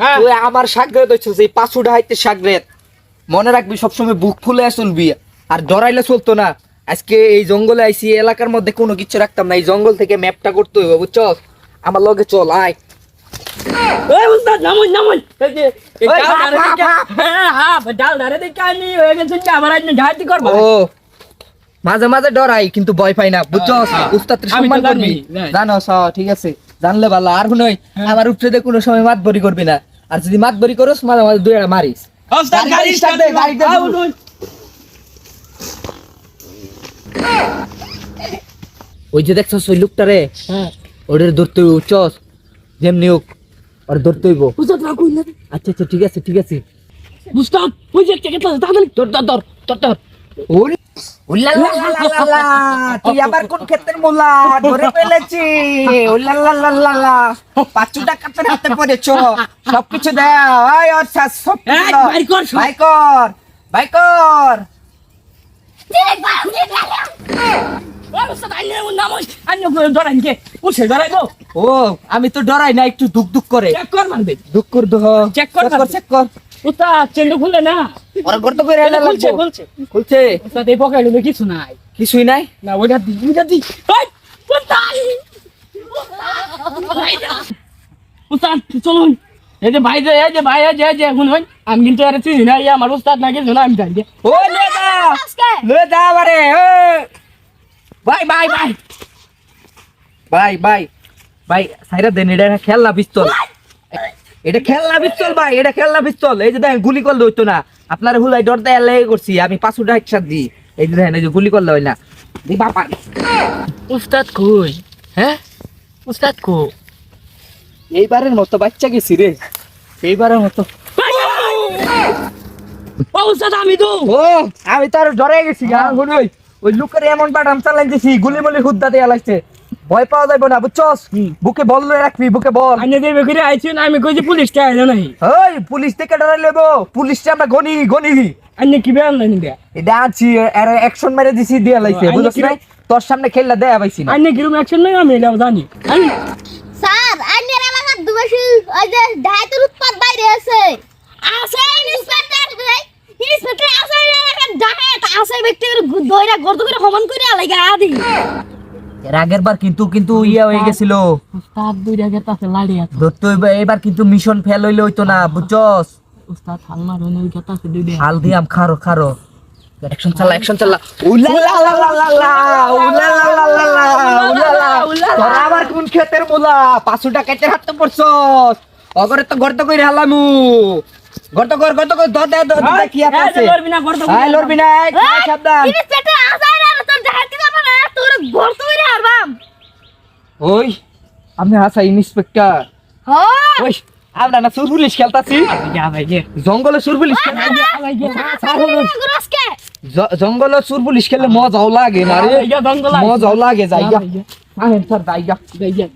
হ্যাঁ। তুই আমার সাগরেত হইছিস এই পাঁচশো হাইতে সাগরেত মনে রাখবি সবসময় বুক ফুলে চলবি আর চলতো না। আজকে এই জঙ্গলে আইসি এলাকার মধ্যে কোনো কিছু রাখতাম না। এই জঙ্গল থেকে ম্যাপটা করতে বুঝছস? আমার লগে চল আয়। উস্তাদ মাঝে মাঝে ডরাই কিন্তু ভয় পাই না বুঝছ হ্যাঁ। উস্তাদ আমি তো সম্মান করবি জানি। হ্যাঁ, ঠিক আছে? জানলে ভালো আর হ্যাঁ। আমার উপরে কোনো সময় মাত বরি করবি না আর যদি মাত বরি করস মাঝে মাঝে দুই মারিস। ওই যে দেখছস ওই লোকটারে হ্যাঁ ওদের ধরতে বুঝছস যেমনি হোক আর ধরতে হইব আচ্ছা আচ্ছা ঠিক আছে ঠিক আছে উস্তাদ ওই যে তাড়াতাড়ি ধর ধর ধর উল্লালালালালা, তুই আবার কোন ক্ষেত্রের মোলা? ধরে ফেলেছি। পাঁচশো হাতে পড়েছ সবকিছু দাও। ওর সব। ও আমি তো ডরাই না একটু দুঃখ দুঃখ করে। চেক কর মানবে। দুঃখ কর Check কর চেক কর। উস্তাদ চেন্ডু খুলে না? ওরা গর্ত করে এটা খুলছে খুলছে। খুলছে? উস্তাদ এই পকেটে কিছু নাই। কিছুই নাই? না ওইটা দি ওইটা দি। ওই উস্তাদ উস্তাদ চলুন এই যে ভাই যে এই যে ভাই এই যে এই যে এখন হই আমি কিন্তু আরে চিনি না আমার উস্তাদ না কিছু না আমি জানি। ও লে যা! লে যা বারে ও! Bye bye bye bye bye bye সাইরা দেন এটা খেলনা পিস্তল। এটা খেলনা পিস্তল ভাই এটা খেলনা পিস্তল। এই যে দেখেন গুলি করলে হইতো না। আপনার হুলাই ডর দেয় লেগে করছি আমি পাঁচশোটা একসাথ দিই। এই যে দেখেন এই যে গুলি করলে হয় না। দি বাবা। উস্তাদ কই? হ্যাঁ? উস্তাদ কো এইবারের মতো বাচ্চা গেছি রে। এইবারের মতো। ও উস্তাদ আমি তো ও আমি তো আর ডরে গেছি ওই লুকের এমন বাটাম চালাই দিছি গুলি মুলি হুদ্দা দিয়ে লাগছে। ভয় পাওয়া যাবে না বুঝছস? বুকে বল রাখবি বুকে বল। আইনে দেবে করে আইছেন আমি কই যে পুলিশ কে আইলো নাই ওই পুলিশ থেকে ডরাই লেব পুলিশটা আমরা গনি গনি। আইনে কি বেল নাই দিয়া এটা আছি এর অ্যাকশন মেরে দিছি দিয়া লাইছে আইনে বুঝছ কি না তোর সামনে খেললা দেয়া পাইছি না। আইনে কিরম অ্যাকশন নাই আমি এলাও জানি। আমি স্যার আইনের এলাকার দুবাসী ওই যে ডাইতের উৎপাত বাইরে আছে। আছে ইন্সপেক্টর ভাই। ইন্সপেক্টর আছে এলাকার ডাইত আছে ব্যক্তির দইরা গর্দ করে সমান করে আলাইগা আদি। এর আগের বার কিন্তু কিন্তু ইয়া হয়ে গেছিল উস্তাদ দুই জায়গা আছে লাড়ি আছে ধরতে হইবে এবার কিন্তু মিশন ফেল হইলে হইতো না বুঝছস উস্তাদ হালমার হনে ওই কথা আছে দুই হাল দিয়াম খারো খারো অ্যাকশন চালা অ্যাকশন চালা উলা লা লা লা লা লা উলা লা লা লা লা উলা লা উলা। তোরা আবার কোন ক্ষেতের মোলা পাঁচশো টাকাতে হাতে পড়ছস অগরে তো গর্ত কইরা হালামু গর্ত কর গর্ত কর দর দে দর দে কি আছে লড়বি না করতে হাই লড়বি না এই, খাই সাবধান ইন্সপেক্টর আছে না তোর ডাইতে যাবে না তোর গর্দ করে হারবাম ওই আপনি হাসা ইন্সপেক্টর। হ্যাঁ। ওই আমরা না সুর পুলিশ খেলতাছি। জঙ্গলে সুর পুলিশ খেল জঙ্গলে সুর পুলিশ খেললে মজাও লাগে না রে। মজাও লাগে যাই যাই হ্যাঁ স্যার যাই যাই